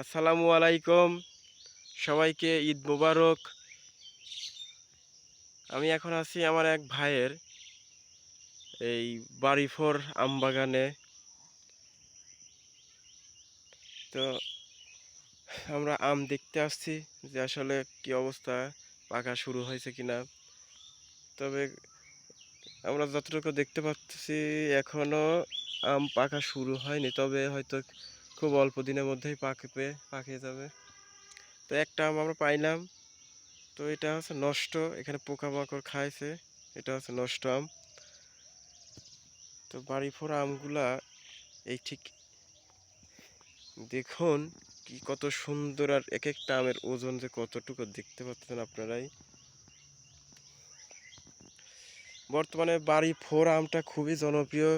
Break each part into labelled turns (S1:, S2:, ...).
S1: আসসালামু আলাইকুম। সবাইকে ঈদ মোবারক। আমি এখন আছি আমার এক ভাইয়ের এই বাড়িফোর আম বাগানে তো আমরা আম দেখতে আসছি যে আসলে কি অবস্থা, পাকা শুরু হয়েছে কিনা। তবে আমরা যতটুকু দেখতে পাচ্ছি এখনও আম পাকা শুরু হয়নি, তবে হয়তো খুব অল্প দিনের মধ্যেই পাকবে পাকিয়ে যাবে। তো একটা আম আমরা পাইলাম। তো এটা হচ্ছে নষ্ট। এখানে পোকামাকড় খাইছে। এটা হচ্ছে নষ্ট আম। তো বাড়ি ফোড়া আমগুলা এই ঠিক দেখুন কি কত সুন্দর আর এক একটা আমের ওজন যে কতটুকু দেখতে পাচ্ছেন আপনারাই। বর্তমানে বাড়ি ফোর আমটা খুবই জনপ্রিয়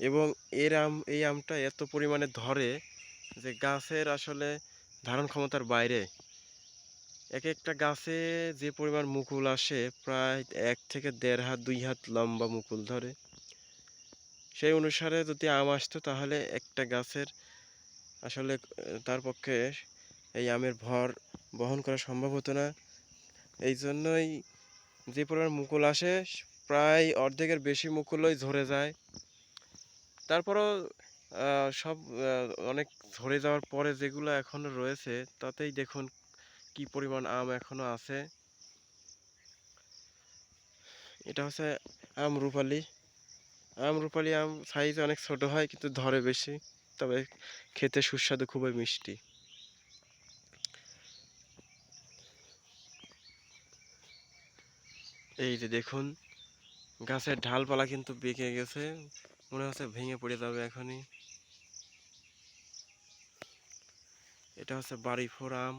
S1: এবং এর আম, এই আমটা এত পরিমাণে ধরে যে গাছের আসলে ধারণ ক্ষমতার বাইরে এক একটা গাছে যে পরিমাণ মুকুল আসে প্রায় এক থেকে দেড় হাত, দুই হাত লম্বা মুকুল ধরে। সেই অনুসারে যদি আম আসতো তাহলে একটা গাছের আসলে তার পক্ষে এই আমের ভর বহন করা সম্ভব হতো না। এই জন্যই যে পরিমাণ মুকুল আসে, প্রায় অর্ধেকের বেশি মুকুলই ঝরে যায়। তারপরও সব অনেক ঝরে যাওয়ার পরে যেগুলো এখনও রয়েছে, তাতেই দেখুন কি পরিমাণ আম এখনও আছে। এটা হচ্ছে আম রূপালি। আম রূপালি আম সাইজ অনেক ছোট হয়, কিন্তু ধরে বেশি, তবে খেতে সুস্বাদু, খুবই মিষ্টি। এই যে দেখুন, গাছের ঢালপালা কিন্তু বেঁকে গেছে, মনে হচ্ছে ভেঙে পড়ে যাবে এখনই। এটা হচ্ছে বাড়ি ফোরাম।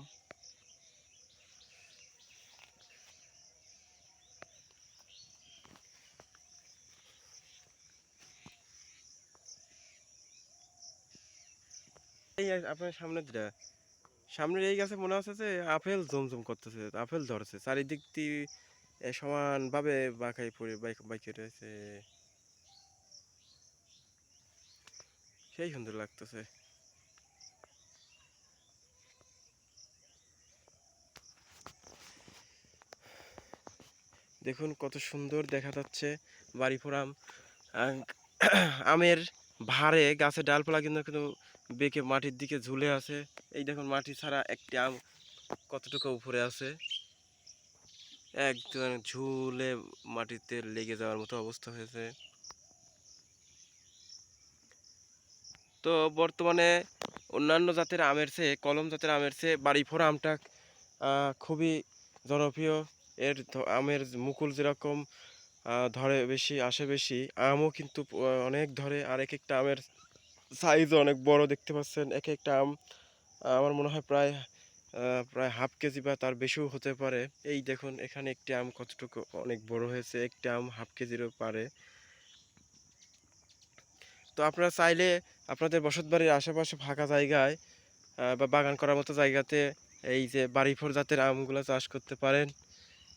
S1: আপনার সামনে যেটা সামনের এই গাছে মনে হচ্ছে যে আপেল জমজম করতেছে, আপেল ধরছে। চারিদিক দিয়ে সমান ভাবে বাঁকাই পড়ে বাইকে রয়েছে। সেই সুন্দর লাগতেছে। দেখুন কত সুন্দর দেখা যাচ্ছে বাড়িপুর আম আহ, আমের ভারে গাছের ডালপালা কিন্তু কিন্তু বেঁকে মাটির দিকে ঝুলে আছে। এই দেখুন মাটি ছাড়া একটি আম কতটুকু উপরে আছে? একদম ঝুলে মাটিতে লেগে যাওয়ার মতো অবস্থা হয়েছে। তো বর্তমানে অন্যান্য জাতের আমের চেয়ে কলম জাতের আমের চেয়ে বাড়ি ফোড়া আমটা খুবই জনপ্রিয়। এর আমের মুকুল যেরকম ধরে বেশি, আসে বেশি, আমও কিন্তু অনেক ধরে, আর এক একটা আমের সাইজও অনেক বড় দেখতে পাচ্ছেন এক একটা আম, আমার মনে হয় প্রায় প্রায় হাফ কেজি বা তার বেশিও হতে পারে। এই দেখুন, এখানে একটি আম কতটুকু অনেক বড় হয়েছে, একটি আম হাফ কেজিরও পারে। তো আপনারা চাইলে আপনাদের বসতবাড়ির আশেপাশে ফাঁকা জায়গায় বা বাগান করার মতো জায়গাতে এই যে বাড়িফোর জাতের আমগুলো চাষ করতে পারেন।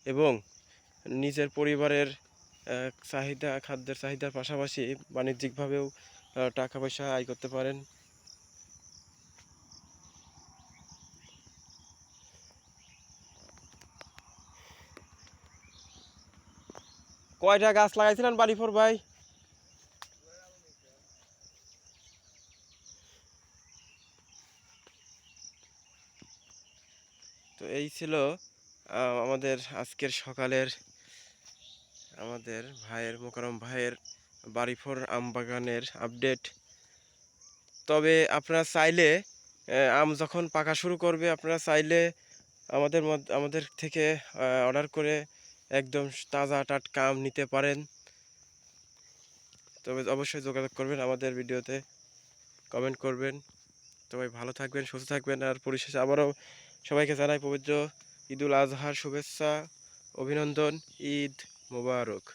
S1: এবং নিজের পরিবারের চাহিদা, খাদ্যের চাহিদার পাশাপাশি বাণিজ্যিকভাবেও টাকা পয়সা আয় করতে পারেন। কয়টা গাছ লাগাইছিলেন বাড়িফোর ভাই? তো এই ছিল আমাদের আজকের সকালের আমাদের ভাইয়ের, মোকারম ভাইয়ের বাড়িফোর আম বাগানের আপডেট তবে আপনারা চাইলে আম যখন পাকা শুরু করবে, আপনারা চাইলে আমাদের আমাদের থেকে অর্ডার করে একদম তাজা টাটকা আম নিতে পারেন। তবে অবশ্যই যোগাযোগ করবেন আমাদের ভিডিওতে কমেন্ট করবেন। সবাই ভালো থাকবেন, সুস্থ থাকবেন, আর পরিশেষে আবারও সবাইকে জানাই পবিত্র ঈদুল আজহার শুভেচ্ছা অভিনন্দন ঈদ মোবারক।